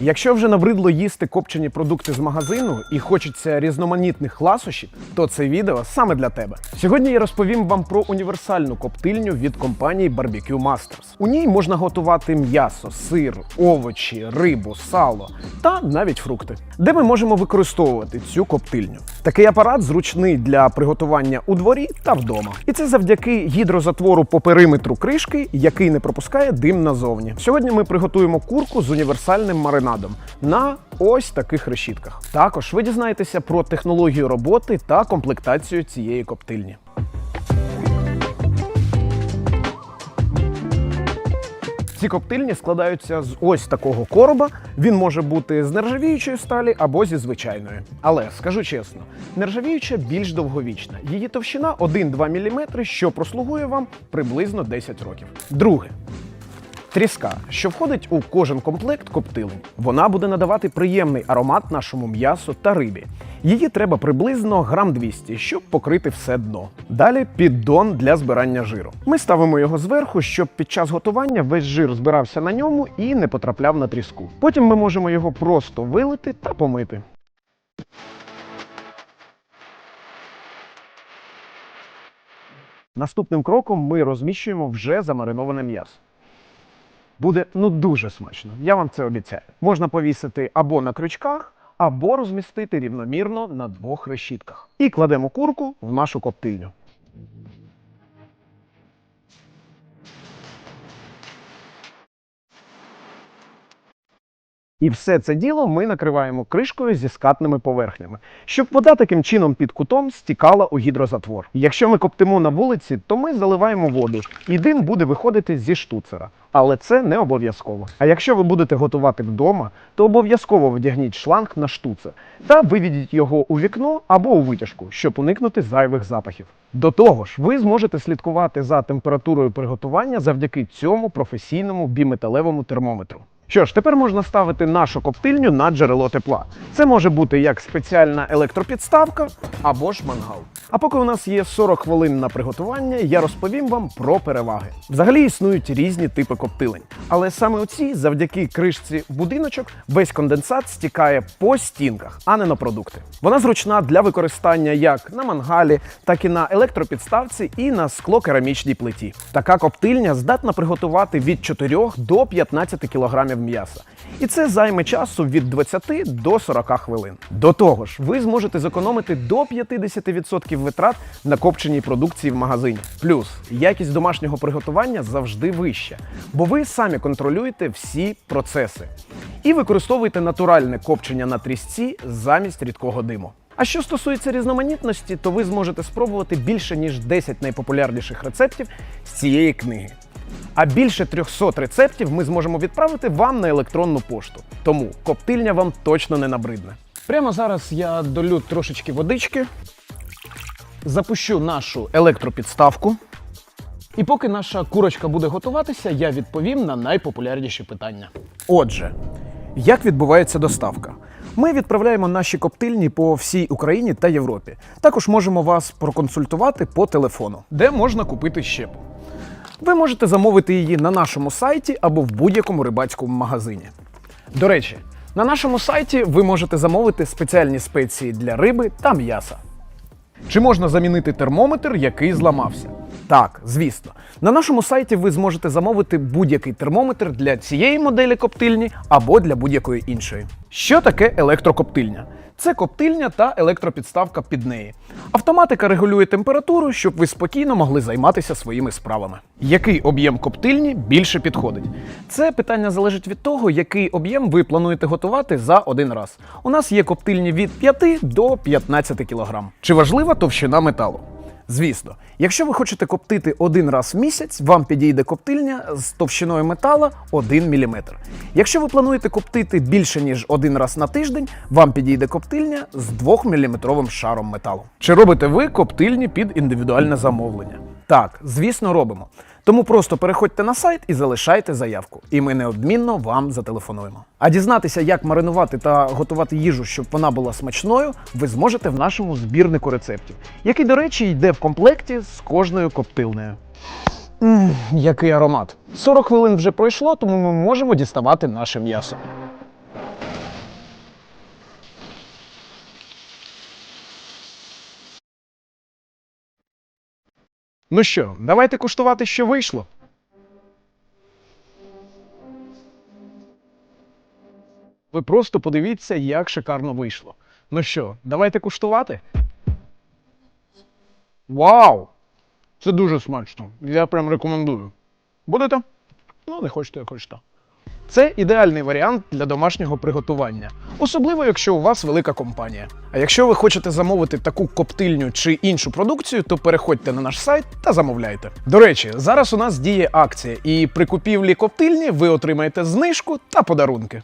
Якщо вже набридло їсти копчені продукти з магазину і хочеться різноманітних ласощів, то це відео саме для тебе. Сьогодні я розповім вам про універсальну коптильню від компанії Barbecue Masters. У ній можна готувати м'ясо, сир, овочі, рибу, сало та навіть фрукти. Де ми можемо використовувати цю коптильню? Такий апарат зручний для приготування у дворі та вдома. І це завдяки гідрозатвору по периметру кришки, який не пропускає дим назовні. Сьогодні ми приготуємо курку з універсальним маринадом на ось таких решітках. Також ви дізнаєтеся про технологію роботи та комплектацію цієї коптильні. Ці коптильні складаються з ось такого короба. Він може бути з нержавіючої сталі або зі звичайної. Але скажу чесно, нержавіюча більш довговічна. Її товщина 1-2 мм, що прослугує вам приблизно 10 років. Друге. Тріска, що входить у кожен комплект коптилень. Вона буде надавати приємний аромат нашому м'ясу та рибі. Її треба приблизно грам 200, щоб покрити все дно. Далі піддон для збирання жиру. Ми ставимо його зверху, щоб під час готування весь жир збирався на ньому і не потрапляв на тріску. Потім ми можемо його просто вилити та помити. Наступним кроком ми розміщуємо вже замариноване м'ясо. Буде ну дуже смачно. Я вам це обіцяю. Можна повісити або на крючках, або розмістити рівномірно на двох решітках. І кладемо курку в нашу коптильню. І все це діло ми накриваємо кришкою зі скатними поверхнями, щоб вода таким чином під кутом стікала у гідрозатвор. Якщо ми коптимо на вулиці, то ми заливаємо воду, і дим буде виходити зі штуцера. Але це не обов'язково. А якщо ви будете готувати вдома, то обов'язково вдягніть шланг на штуцер та виведіть його у вікно або у витяжку, щоб уникнути зайвих запахів. До того ж, ви зможете слідкувати за температурою приготування завдяки цьому професійному біметалевому термометру. Що ж, тепер можна ставити нашу коптильню на джерело тепла. Це може бути як спеціальна електропідставка або ж мангал. А поки у нас є 40 хвилин на приготування, я розповім вам про переваги. Взагалі існують різні типи коптилень, але саме оці, завдяки кришці будиночок, весь конденсат стікає по стінках, а не на продукти. Вона зручна для використання як на мангалі, так і на електропідставці і на склокерамічній плиті. Така коптильня здатна приготувати від 4 до 15 кг м'яса. І це займе часу від 20 до 40 хвилин. До того ж, ви зможете зекономити до 50% витрат на копченій продукції в магазині. Плюс якість домашнього приготування завжди вища, бо ви самі контролюєте всі процеси і використовуєте натуральне копчення на трісці замість рідкого диму. А що стосується різноманітності, то ви зможете спробувати більше ніж 10 найпопулярніших рецептів з цієї книги. А більше 300 рецептів ми зможемо відправити вам на електронну пошту. Тому коптильня вам точно не набридне. Прямо зараз я долю трошечки водички, запущу нашу електропідставку. І поки наша курочка буде готуватися, я відповім на найпопулярніші питання. Отже, як відбувається доставка? Ми відправляємо наші коптильні по всій Україні та Європі. Також можемо вас проконсультувати по телефону, де можна купити щепу. Ви можете замовити її на нашому сайті або в будь-якому рибацькому магазині. До речі, на нашому сайті ви можете замовити спеціальні спеції для риби та м'яса. Чи можна замінити термометр, який зламався? Так, звісно. На нашому сайті ви зможете замовити будь-який термометр для цієї моделі коптильні або для будь-якої іншої. Що таке електрокоптильня? Це коптильня та електропідставка під неї. Автоматика регулює температуру, щоб ви спокійно могли займатися своїми справами. Який об'єм коптильні більше підходить? Це питання залежить від того, який об'єм ви плануєте готувати за один раз. У нас є коптильні від 5 до 15 кг. Чи важлива товщина металу? Звісно, якщо ви хочете коптити один раз в місяць, вам підійде коптильня з товщиною метала 1 мм. Якщо ви плануєте коптити більше ніж один раз на тиждень, вам підійде коптильня з 2-мм шаром металу. Чи робите ви коптильні під індивідуальне замовлення? Так, звісно, робимо. Тому просто переходьте на сайт і залишайте заявку, і ми неодмінно вам зателефонуємо. А дізнатися, як маринувати та готувати їжу, щоб вона була смачною, ви зможете в нашому збірнику рецептів, який, до речі, йде в комплекті з кожною коптилнею. Ммм, який аромат. 40 хвилин вже пройшло, тому ми можемо діставати наше м'ясо. Ну що, давайте куштувати, що вийшло. Ви просто подивіться, як шикарно вийшло. Ну що, давайте куштувати. Вау! Це дуже смачно. Я прям рекомендую. Будете? Ну, не хочете, як хочете. Це ідеальний варіант для домашнього приготування, особливо якщо у вас велика компанія. А якщо ви хочете замовити таку коптильню чи іншу продукцію, то переходьте на наш сайт та замовляйте. До речі, зараз у нас діє акція, і при купівлі коптильні ви отримаєте знижку та подарунки.